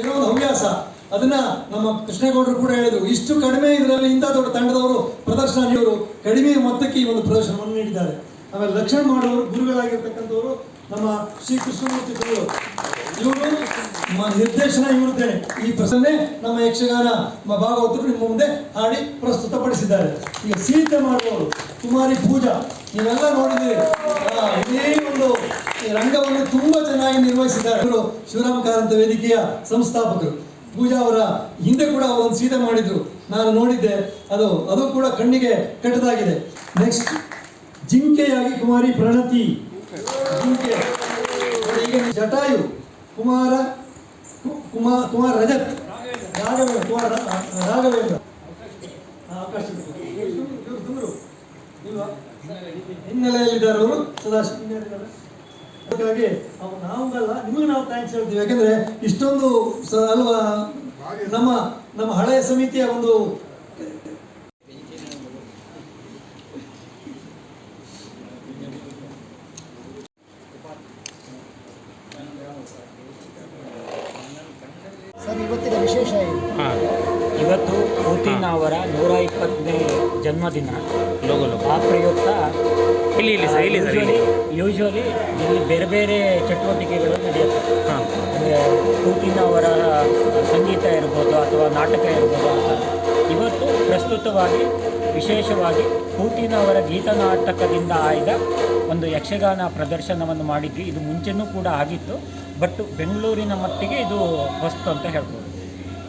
ಏನೋ ಒಂದು ಹವ್ಯಾಸ. ಅದನ್ನ ನಮ್ಮ ಕೃಷ್ಣೇಗೌಡರು ಕೂಡ ಹೇಳಿದ್ರು. ಇಷ್ಟು ಕಡಿಮೆ ಇದರಲ್ಲಿ ಇಂಥ ದೊಡ್ಡ ತಂಡದವರು ಪ್ರದರ್ಶನ ನೀಡೋರು ಕಡಿಮೆ ಮೊತ್ತಕ್ಕೆ ಈ ಒಂದು ಪ್ರದರ್ಶನವನ್ನು ನೀಡಿದ್ದಾರೆ. ಆಮೇಲೆ ಲಕ್ಷಣ ಮಾಡುವವರು, ಗುರುಗಳಾಗಿರ್ತಕ್ಕಂಥವರು ನಮ್ಮ ಶ್ರೀ ಕೃಷ್ಣಮೂರ್ತಿ ಗುರು. ಇವರು ನಿರ್ದೇಶನ ಇರುತ್ತೇನೆ ಈ ಪ್ರಸನ್ನೆ ನಮ್ಮ ಯಕ್ಷಗಾನ ಭಾಗವತರು ನಿಮ್ಮ ಮುಂದೆ ಹಾಡಿ ಪ್ರಸ್ತುತಪಡಿಸಿದ್ದಾರೆ. ಈಗ ಸೀತೆ ಮಾಡುವವರು, ಕುಮಾರಿ ಪೂಜಾ, ನೀವೆಲ್ಲ ನೋಡಿದ್ದೀರಿ. ಇದೇ ಒಂದು ಈ ರಂಗವನ್ನು ತುಂಬಾ ಚೆನ್ನಾಗಿ ನಿರ್ವಹಿಸಿದ್ದಾರೆ. ಅವರು ಶಿವರಾಮ ಕಾರಂತ ವೇದಿಕೆಯ ಸಂಸ್ಥಾಪಕರು. ಪೂಜಾ ಅವರ ಹಿಂದೆ ಕೂಡ ಒಂದು ಸೀತೆ ಮಾಡಿದ್ರು. ನಾನು ನೋಡಿದ್ದೆ. ಅದು ಅದು ಕೂಡ ಕಣ್ಣಿಗೆ ಕಟ್ಟದಾಗಿದೆ. ನೆಕ್ಸ್ಟ್ ಜಿಂಕೆಯಾಗಿ ಕುಮಾರಿ ಪ್ರಣತಿ. ಜಿಂಕೆ. ಈಗ ಜಟಾಯು. ಕುಮಾರ ಕುಮಾರ್ ಕುಮಾರ್ ರಜತ್. ರಾಘವೇಂದ್ರ, ಕುಮಾರ ರಾಘವೇಂದ್ರ. ಅವಕಾಶ ಹಿನ್ನೆಲೆಯಲ್ಲಿದ್ದಾರೆ ಅವರು. ಸದಾಶಿವ. ಹಾಗಾಗಿ ನಾವಲ್ಲ ನಿಮಗೆ ನಾವು ಥ್ಯಾಂಕ್ಸ್ ಹೇಳ್ತೀವಿ. ಯಾಕಂದ್ರೆ ಇಷ್ಟೊಂದು ಸ- ಅಲ್ವಾ ನಮ್ಮ ನಮ್ಮ ಹಳೆಯ ಸಮಿತಿಯ ಒಂದು ಸರ್ ಇವತ್ತಿನ ವಿಶೇಷ ಹಾಂ ಇವತ್ತು ಪುತಿನ್ ಅವರ ನೂರ ಇಪ್ಪತ್ತನೇ ಜನ್ಮದಿನ. Logo logo. ಆ ಪ್ರಯುಕ್ತ ಇಲ್ಲಿ ಇಲ್ಲಿ ಸರ್ ಇಲ್ಲಿ ಸರ್ ಇಲ್ಲಿ. ಯೂಶ್ವಲಿ ಇಲ್ಲಿ ಬೇರೆ ಬೇರೆ ಚಟುವಟಿಕೆಗಳು ನಡೆಯುತ್ತೆ. ಹಾಂ. ಅಂದರೆ ಪುತಿನ್ ಅವರ ಸಂಗೀತ ಇರ್ಬೋದು ಅಥವಾ ನಾಟಕ ಇರ್ಬೋದು ಅಂತ. ಇವತ್ತು ಪ್ರಸ್ತುತವಾಗಿ ವಿಶೇಷವಾಗಿ ಪುತಿನ್ ಅವರ ಗೀತನಾಟಕದಿಂದ ಆಯ್ದ ಒಂದು ಯಕ್ಷಗಾನ ಪ್ರದರ್ಶನವನ್ನು ಮಾಡಿದ್ವಿ. ಇದು ಮುಂಚೆನೂ ಕೂಡ ಆಗಿತ್ತು. ಬಟ್ ಬೆಂಗಳೂರಿನ ಮಟ್ಟಿಗೆ ಇದು ಹೊಸ್ತು ಅಂತ ಹೇಳ್ಬೋದು.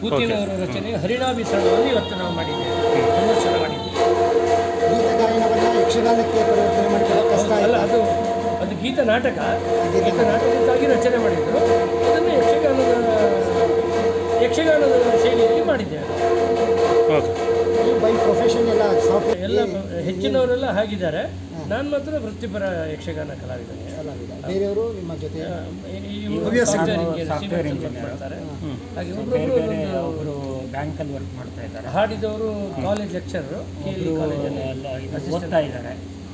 ಪೂತಿನ ಅವರ ರಚನೆ ಹರಿಣಾಭಿಸರಣವನ್ನು ಇವತ್ತು ನಾವು ಮಾಡಿದ್ದೇವೆ. ತುಂಬ ಯಕ್ಷಗಾನಕ್ಕೆ ಪರಿವರ್ತನೆ ಮಾಡಿದ್ರೆ ಕಷ್ಟ ಅಲ್ಲ ಇಲ್ಲ ಅದು ಅದು ಗೀತ ನಾಟಕ. ಗೀತ ನಾಟಕಕ್ಕಾಗಿ ರಚನೆ ಮಾಡಿದ್ದು ಅದನ್ನು ಯಕ್ಷಗಾನದ ಯಕ್ಷಗಾನದ ಶೈಲಿಯಲ್ಲಿ ಮಾಡಿದ್ದೇವೆ ಓಕೆ ಬೈ ಪ್ರೊಫೆಷನ್ ಎಲ್ಲ ಸಾಫ್ಟ್ವೇರ್ ಎಲ್ಲ ಹೆಚ್ಚಿನವರೆಲ್ಲ ಹಾಗಿದ್ದಾರೆ. ನಾನು ಮಾತ್ರ ವೃತ್ತಿಪರ ಯಕ್ಷಗಾನ ಕಲಾವಿದನೆ ಬೇರೆಯವರು ನಿಮ್ಮ ಜೊತೆ ಸಾಫ್ಟ್ವೇರ್ ಇಂಜಿನಿಯರ್. ಮಾಡ್ತಾರೆ. ಹಾಗೆ ಒಬ್ಬರು ಬ್ಯಾಂಕಲ್ಲಿ ವರ್ಕ್ ಮಾಡ್ತಾ ಇದ್ದಾರೆ. ಹಾಡಿದವರು ಕಾಲೇಜ್ ಲೆಕ್ಚರರು ಕಾಲೇಜಲ್ಲಿ ಓದ್ತಾ ಇದ್ದಾರೆ.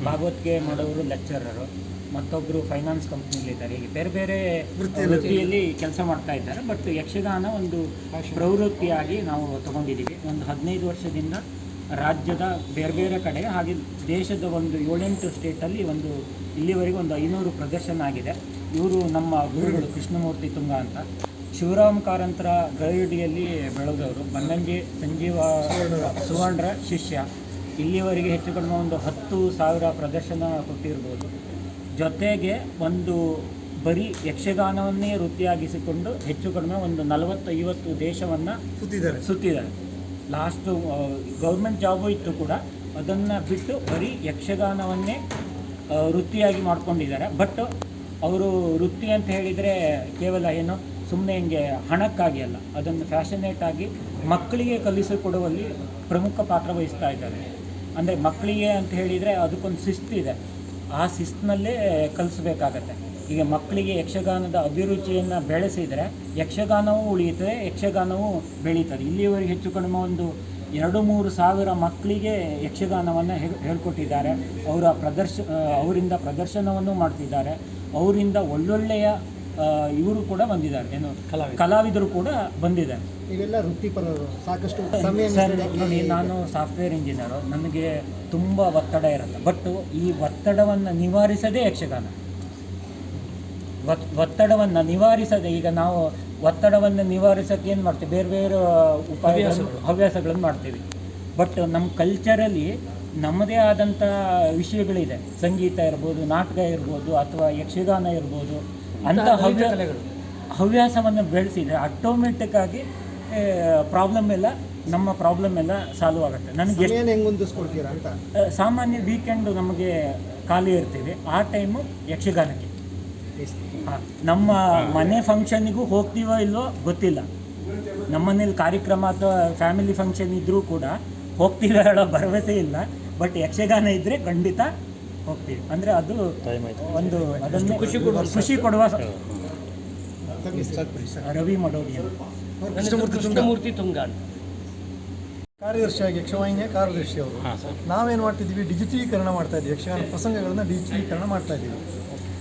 ಭಾಗವತ್ಗೆ ಮಾಡೋರು ಲೆಕ್ಚರರು ಮತ್ತೊಬ್ಬರು ಫೈನಾನ್ಸ್ ಕಂಪ್ನಿಲಿದ್ದಾರೆ ಹೀಗೆ ಬೇರೆ ಬೇರೆ ವೃತ್ತಿಯಲ್ಲಿ. ಕೆಲಸ ಮಾಡ್ತಾ ಇದ್ದಾರೆ. ಬಟ್ ಯಕ್ಷಗಾನ ಒಂದು ಪ್ರವೃತ್ತಿಯಾಗಿ ನಾವು ತಗೊಂಡಿದ್ದೀವಿ. ಒಂದು ಹದಿನೈದು ವರ್ಷದಿಂದ ರಾಜ್ಯದ ಬೇರೆ ಬೇರೆ ಕಡೆ ಹಾಗೆ ದೇಶದ ಒಂದು ಏಳೆಂಟು ಸ್ಟೇಟಲ್ಲಿ ಒಂದು ಇಲ್ಲಿವರೆಗೆ ಒಂದು ಐನೂರು ಪ್ರದರ್ಶನ ಆಗಿದೆ. ಇವರು ನಮ್ಮ ಗುರುಗಳು ಕೃಷ್ಣಮೂರ್ತಿ ತುಂಗ ಅಂತ. ಶಿವರಾಮ್ ಕಾರಂತರ ಗರಡಿಯಲ್ಲಿ ಬೆಳೆದವರು. ಬನ್ನಂಜಿ ಸಂಜೀವ ಸುವರ್ಣರ ಶಿಷ್ಯ. ಇಲ್ಲಿವರೆಗೆ ಹೆಚ್ಚು ಕಡಿಮೆ ಒಂದು ಹತ್ತು ಸಾವಿರ ಪ್ರದರ್ಶನ ಕೊಟ್ಟಿರ್ಬೋದು. ಜೊತೆಗೆ ಒಂದು ಬರೀ ಯಕ್ಷಗಾನವನ್ನೇ ವೃತ್ತಿಯಾಗಿಸಿಕೊಂಡು ಹೆಚ್ಚು ಕಡಿಮೆ ಒಂದು ನಲವತ್ತೈವತ್ತು ದೇಶವನ್ನು ಸುತ್ತಿದ್ದಾರೆ. ಸುತ್ತಿದ್ದಾರೆ. ಲಾಸ್ಟು ಗೌರ್ಮೆಂಟ್ ಜಾಬು ಇತ್ತು ಕೂಡ, ಅದನ್ನು ಬಿಟ್ಟು ಬರೀ ಯಕ್ಷಗಾನವನ್ನೇ ವೃತ್ತಿಯಾಗಿ ಮಾಡ್ಕೊಂಡಿದ್ದಾರೆ. ಬಟ್ ಅವರು ವೃತ್ತಿ ಅಂತ ಹೇಳಿದರೆ ಕೇವಲ ಏನು ಸುಮ್ಮನೆ ಹಿಂಗೆ ಹಣಕ್ಕಾಗಿ ಅಲ್ಲ. ಅದನ್ನು ಫ್ಯಾಷನೇಟ್ ಆಗಿ ಮಕ್ಕಳಿಗೆ ಕಲಿಸಿಕೊಡುವಲ್ಲಿ ಪ್ರಮುಖ ಪಾತ್ರ ವಹಿಸ್ತಾ ಇದ್ದಾರೆ. ಅಂದರೆ ಮಕ್ಕಳಿಗೆ ಅಂತ ಹೇಳಿದರೆ ಅದಕ್ಕೊಂದು ಶಿಸ್ತಿದೆ. ಆ ಶಿಸ್ತಿನಲ್ಲೇ ಕಲಿಸ್ಬೇಕಾಗತ್ತೆ. ಈಗ ಮಕ್ಕಳಿಗೆ ಯಕ್ಷಗಾನದ ಅಭಿರುಚಿಯನ್ನು ಬೆಳೆಸಿದರೆ ಯಕ್ಷಗಾನವೂ ಉಳಿಯುತ್ತದೆ ಯಕ್ಷಗಾನವೂ ಬೆಳೀತದೆ. ಇಲ್ಲಿಯವರೆಗೆ ಹೆಚ್ಚು ಕಡಿಮೆ ಒಂದು ಎರಡು ಮೂರು ಸಾವಿರ ಮಕ್ಕಳಿಗೆ ಯಕ್ಷಗಾನವನ್ನು ಹೇ- ಹೇಳ್ಕೊಟ್ಟಿದ್ದಾರೆ. ಅವರ ಪ್ರದರ್ಶ ಅವರಿಂದ ಪ್ರದರ್ಶನವನ್ನು ಮಾಡ್ತಿದ್ದಾರೆ. ಅವರಿಂದ ಒಳ್ಳೊಳ್ಳೆಯ ಇವರು ಕೂಡ ಬಂದಿದ್ದಾರೆ. ಏನು ಕಲಾವಿದರು. ಕೂಡ ಬಂದಿದ್ದಾರೆ. ಇವೆಲ್ಲ ವೃತ್ತಿಪರರು ಸಾಕಷ್ಟು ಸಮಯ ಸರ್ ನೋಡಿ ನಾನು ಸಾಫ್ಟ್ವೇರ್ ಇಂಜಿನಿಯರು. ನನಗೆ ತುಂಬ ಒತ್ತಡ ಇರುತ್ತೆ. ಬಟ್ ಈ ಒತ್ತಡವನ್ನು ನಿವಾರಿಸದೇ ಯಕ್ಷಗಾನ. ಒತ್ತಡವನ್ನು ನಿವಾರಿಸದೆ ಈಗ ನಾವು ಒತ್ತಡವನ್ನು ನಿವಾರಿಸೋಕೆ ಏನು ಮಾಡ್ತೀವಿ? ಬೇರೆ ಬೇರೆ ಉಪಾಯ ಹವ್ಯಾಸಗಳನ್ನು ಮಾಡ್ತೀವಿ. ಬಟ್ ನಮ್ಮ ಕಲ್ಚರಲ್ಲಿ ನಮ್ಮದೇ ಆದಂಥ ವಿಷಯಗಳಿದೆ. ಸಂಗೀತ ಇರ್ಬೋದು ನಾಟಕ ಇರ್ಬೋದು ಅಥವಾ ಯಕ್ಷಗಾನ ಇರ್ಬೋದು ಅಂತ ಹವ್ಯ ಹವ್ಯಾಸವನ್ನು ಬೆಳೆಸಿದರೆ ಆಟೋಮೆಟಿಕ್ ಆಗಿ ಪ್ರಾಬ್ಲಮ್ ಎಲ್ಲ ನಮ್ಮ ಪ್ರಾಬ್ಲಮ್ ಎಲ್ಲ ಸಾಲ್ವ್ ಆಗುತ್ತೆ. ನನಗೆ ಸಾಮಾನ್ಯ ವೀಕೆಂಡು ನಮಗೆ ಖಾಲಿ ಇರ್ತೀವಿ. ಆ ಟೈಮು ಯಕ್ಷಗಾನಕ್ಕೆ. ನಮ್ಮ ಮನೆ ಫಂಕ್ಷನ್ನಿಗೂ ಹೋಗ್ತೀವೋ ಇಲ್ವೋ ಗೊತ್ತಿಲ್ಲ. ನಮ್ಮನೇಲಿ ಕಾರ್ಯಕ್ರಮ ಅಥವಾ ಫ್ಯಾಮಿಲಿ ಫಂಕ್ಷನ್ ಇದ್ದರೂ ಕೂಡ ಹೋಗ್ತೀವಿ ಹೇಳೋ ಭರವಸೆ ಇಲ್ಲ. ಬಟ್ ಯಕ್ಷಗಾನ ಇದ್ದರೆ ಖಂಡಿತ ಹೋಗ್ತೀವಿ. ಅಂದರೆ ಅದು ಒಂದು ಅದನ್ನು ಖುಷಿ ಕೊಡುವ ಖುಷಿ ಕೊಡುವ ರವಿ ಮಡೋಡಿ ಕೃಷ್ಣಮೂರ್ತಿ ತುಂಗ. ಕಾರ್ಯದರ್ಶಿಯಾಗಿ ಯಕ್ಷವಾಹಿನಿಯ ಕಾರ್ಯದರ್ಶಿ ಅವರು ನಾವೇನು ಮಾಡ್ತಿದ್ದೀವಿ? ಡಿಜಿಟಲೀಕರಣ ಮಾಡ್ತಾ ಇದ್ದೀವಿ. ಯಕ್ಷಗಾನ ಪ್ರಸಂಗಗಳನ್ನು ಡಿಜಿಟಲೀಕರಣ ಮಾಡ್ತಾ ಇದ್ದೀವಿ.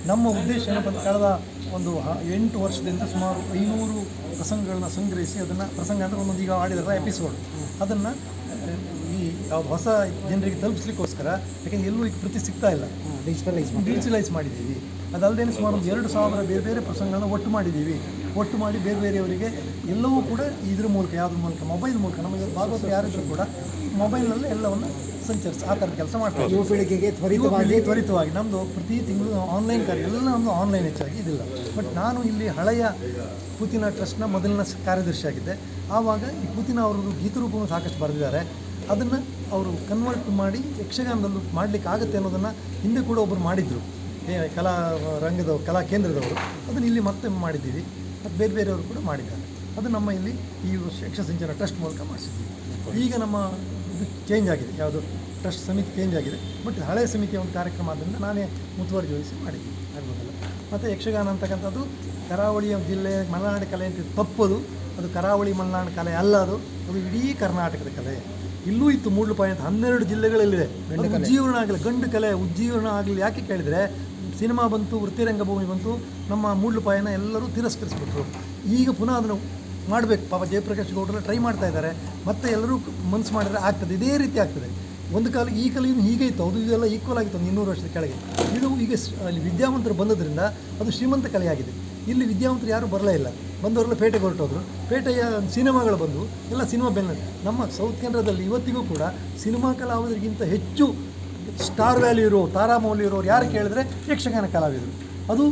ನಮ್ಮ ಉದ್ದೇಶ ಏನಪ್ಪ ಕಳೆದ ಒಂದು ಎಂಟು ವರ್ಷದಿಂದ ಸುಮಾರು ಐನೂರು ಪ್ರಸಂಗಗಳನ್ನ ಸಂಗ್ರಹಿಸಿ ಅದನ್ನು ಪ್ರಸಂಗ ಅಂದರೆ ಒಂದೊಂದು ಈಗ ಆಡಿದಾರ ಎಪಿಸೋಡ್ ಅದನ್ನು ಈ ಯಾವ್ದು ಹೊಸ ಜನರಿಗೆ ತಲುಪಿಸ್ಲಿಕ್ಕೋಸ್ಕರ ಯಾಕೆಂದ್ರೆ ಎಲ್ಲೂ ಈಗ ಪ್ರತಿ ಸಿಗ್ತಾ ಇಲ್ಲ. ಡಿಜಿಟಲೈಸ್ ಡಿಜಿಟಲೈಸ್ ಮಾಡಿದ್ದೀವಿ. ಅದಲ್ಲದೆ ಸುಮಾರು ಒಂದು ಎರಡು ಸಾವಿರ ಬೇರೆ ಬೇರೆ ಪ್ರಸಂಗಗಳನ್ನ ಒಟ್ಟು ಮಾಡಿದ್ದೀವಿ. ಒಟ್ಟು ಮಾಡಿ ಬೇರೆ ಬೇರೆಯವರಿಗೆ ಎಲ್ಲವೂ ಕೂಡ ಇದ್ರ ಮೂಲಕ ಯಾವುದ್ರ ಮೂಲಕ ಮೊಬೈಲ್ ಮೂಲಕ ನಮಗೆ ಭಾಗವತರು ಯಾರಿದ್ರು ಕೂಡ ಮೊಬೈಲ್ನಲ್ಲೇ ಎಲ್ಲವನ್ನು ಸಂಚರಿಸಿ ಆ ಥರದ ಕೆಲಸ ಮಾಡ್ತಾರೆ. ಯುವ ಪೀಳಿಗೆಗೆ ತ್ವರಿತವಾಗಿ ತ್ವರಿತವಾಗಿ ನಮ್ಮದು ಪ್ರತಿ ತಿಂಗಳು ಆನ್ಲೈನ್ ಕಾರ್ಯ ಎಲ್ಲ ನಮ್ಮದು ಆನ್ಲೈನ್ ಹೆಚ್ಚಾಗಿ ಇದಿಲ್ಲ. ಬಟ್ ನಾನು ಇಲ್ಲಿ ಹಳೆಯ ಪೂತಿನ ಟ್ರಸ್ಟ್ನ ಮೊದಲಿನ ಕಾರ್ಯದರ್ಶಿ ಕಾರ್ಯದರ್ಶಿಯಾಗಿದ್ದೆ ಆವಾಗ ಈ ಪೂತಿನ ಗೀತ ಗೀತರೂಪವನ್ನು ಸಾಕಷ್ಟು ಬರೆದಿದ್ದಾರೆ. ಅದನ್ನು ಅವರು ಕನ್ವರ್ಟ್ ಮಾಡಿ ಯಕ್ಷಗಾನದಲ್ಲೂ ಮಾಡಲಿಕ್ಕೆ ಆಗುತ್ತೆ ಅನ್ನೋದನ್ನು ಹಿಂದೆ ಕೂಡ ಒಬ್ಬರು ಮಾಡಿದರು. ಕಲಾ ರಂಗದವರು ಕಲಾ ಕೇಂದ್ರದವರು. ಅದನ್ನು ಇಲ್ಲಿ ಮತ್ತೆ ಮಾಡಿದ್ದೀವಿ. ಮತ್ತು ಬೇರೆ ಬೇರೆಯವರು ಕೂಡ ಮಾಡಿದ್ದಾರೆ. ಅದು ನಮ್ಮ ಇಲ್ಲಿ ಈ ವರ್ಷ ಯಕ್ಷಸಂಚಾರ ಟ್ರಸ್ಟ್ ಮೂಲಕ ಮಾಡಿಸಿದ್ವಿ. ಈಗ ನಮ್ಮ ಇದು ಚೇಂಜ್ ಆಗಿದೆ. ಯಾವುದು? ಟ್ರಸ್ಟ್ ಸಮಿತಿ ಚೇಂಜ್ ಆಗಿದೆ. ಬಟ್ ಹಳೆ ಸಮಿತಿಯ ಒಂದು ಕಾರ್ಯಕ್ರಮ ಆದ್ದರಿಂದ ನಾನೇ ಮುತುವರ್ಜಿ ವಹಿಸಿ ಮಾಡಿದ್ದೀನಿ ಆಗ್ಬೋದಲ್ಲ? ಮತ್ತು ಯಕ್ಷಗಾನ ಅಂತಕ್ಕಂಥದ್ದು ಕರಾವಳಿಯ ಜಿಲ್ಲೆ ಮಲೆನಾಡು ಕಲೆ ಅಂತ ತಪ್ಪದು. ಅದು ಕರಾವಳಿ ಮಲೆನಾಡು ಕಲೆ ಅಲ್ಲ ಅದು. ಅದು ಇಡೀ ಕರ್ನಾಟಕದ ಕಲೆ. ಇಲ್ಲೂ ಇತ್ತು ಮೂಡ್ಲು ಅಂತ ಹನ್ನೆರಡು ಜಿಲ್ಲೆಗಳಲ್ಲಿದೆ ಉಜ್ಜೀವನ ಆಗಲಿ ಗಂಡು ಕಲೆ ಉಜ್ಜೀವನ ಆಗಲಿ ಯಾಕೆ ಕೇಳಿದರೆ ಸಿನಿಮಾ ಬಂತು, ವೃತ್ತಿರಂಗಭೂಮಿ ಬಂತು, ನಮ್ಮ ಮೂಡ್ಲುಪಾಯನ ಎಲ್ಲರೂ ತಿರಸ್ಕರಿಸ್ಬಿಟ್ರು. ಈಗ ಪುನಃ ಅದನ್ನು ಮಾಡಬೇಕು. ಪಾಪ ಜಯಪ್ರಕಾಶ್ ಗೌಡರೆಲ್ಲ ಟ್ರೈ ಮಾಡ್ತಾ ಇದ್ದಾರೆ. ಮತ್ತೆ ಎಲ್ಲರೂ ಮನಸ್ಸು ಮಾಡಿದ್ರೆ ಆಗ್ತದೆ. ಇದೇ ರೀತಿ ಆಗ್ತದೆ. ಒಂದು ಕಾಲ ಈ ಕಲೆಯೂ ಹೀಗೆ ಇತ್ತು. ಅದು ಇದೆಲ್ಲ ಈಕ್ವಲ್ ಆಗಿತ್ತು ಒಂದು ಇನ್ನೂರು ವರ್ಷದ ಕೆಳಗೆ. ಇದು ಈಗ ಅಲ್ಲಿ ವಿದ್ಯಾವಂತರು ಬಂದದ್ರಿಂದ ಅದು ಶ್ರೀಮಂತ ಕಲೆಯಾಗಿದೆ ಇಲ್ಲಿ ವಿದ್ಯಾವಂತರು ಯಾರೂ ಬರಲೇ ಇಲ್ಲ. ಬಂದವರೆಲ್ಲ ಪೇಟೆಗೆ ಹೊರಟೋದ್ರು. ಪೇಟೆಯ ಸಿನಿಮಾಗಳು ಬಂದು ಎಲ್ಲ ಸಿನಿಮಾ ಬೆನ್ನ ನಮ್ಮ ಸೌತ್ ಕೇಂದ್ರದಲ್ಲಿ ಇವತ್ತಿಗೂ ಕೂಡ ಸಿನಿಮಾ ಕಲಾವಿದರಿಗಿಂತ ಹೆಚ್ಚು ಸ್ಟಾರ್ ವ್ಯಾಲ್ಯೂ ಇರೋ ತಾರಾಮೌಲ್ಯ ಇರೋರು ಯಾರು ಕೇಳಿದ್ರೆ ಯಕ್ಷಗಾನ ಕಲಾವಿದರು. ಅದು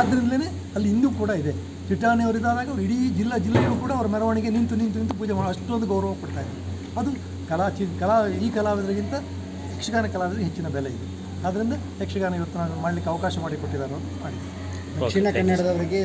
ಆದ್ದರಿಂದಲೇ ಅಲ್ಲಿ ಇಂದು ಕೂಡ ಇದೆ. ಚಿಟ್ಟಾಣಿಯವರಿದ್ದಾಗ ಇಡೀ ಜಿಲ್ಲಾ ಜಿಲ್ಲೆಯೂ ಕೂಡ ಅವರ ಮೆರವಣಿಗೆ ನಿಂತು ನಿಂತು ನಿಂತು ಪೂಜೆ ಮಾಡೋ ಅಷ್ಟೊಂದು ಗೌರವ ಕೊಡ್ತಾ ಇದ್ದಾರೆ ಅದು ಕಲಾ ಚಿ ಕಲಾ ಈ ಕಲಾವಿದರಿಗಿಂತ ಯಕ್ಷಗಾನ ಕಲಾವಿದರಿಗೆ ಹೆಚ್ಚಿನ ಬೆಲೆ ಇದೆ. ಆದ್ದರಿಂದ ಯಕ್ಷಗಾನ ಇವತ್ತು ನಾನು ಮಾಡಲಿಕ್ಕೆ ಅವಕಾಶ ಮಾಡಿಕೊಟ್ಟಿದ್ದಾರೆ ಮಾಡಿದ್ದೀನಿ. ದಕ್ಷಿಣ ಕನ್ನಡದವರಿಗೆ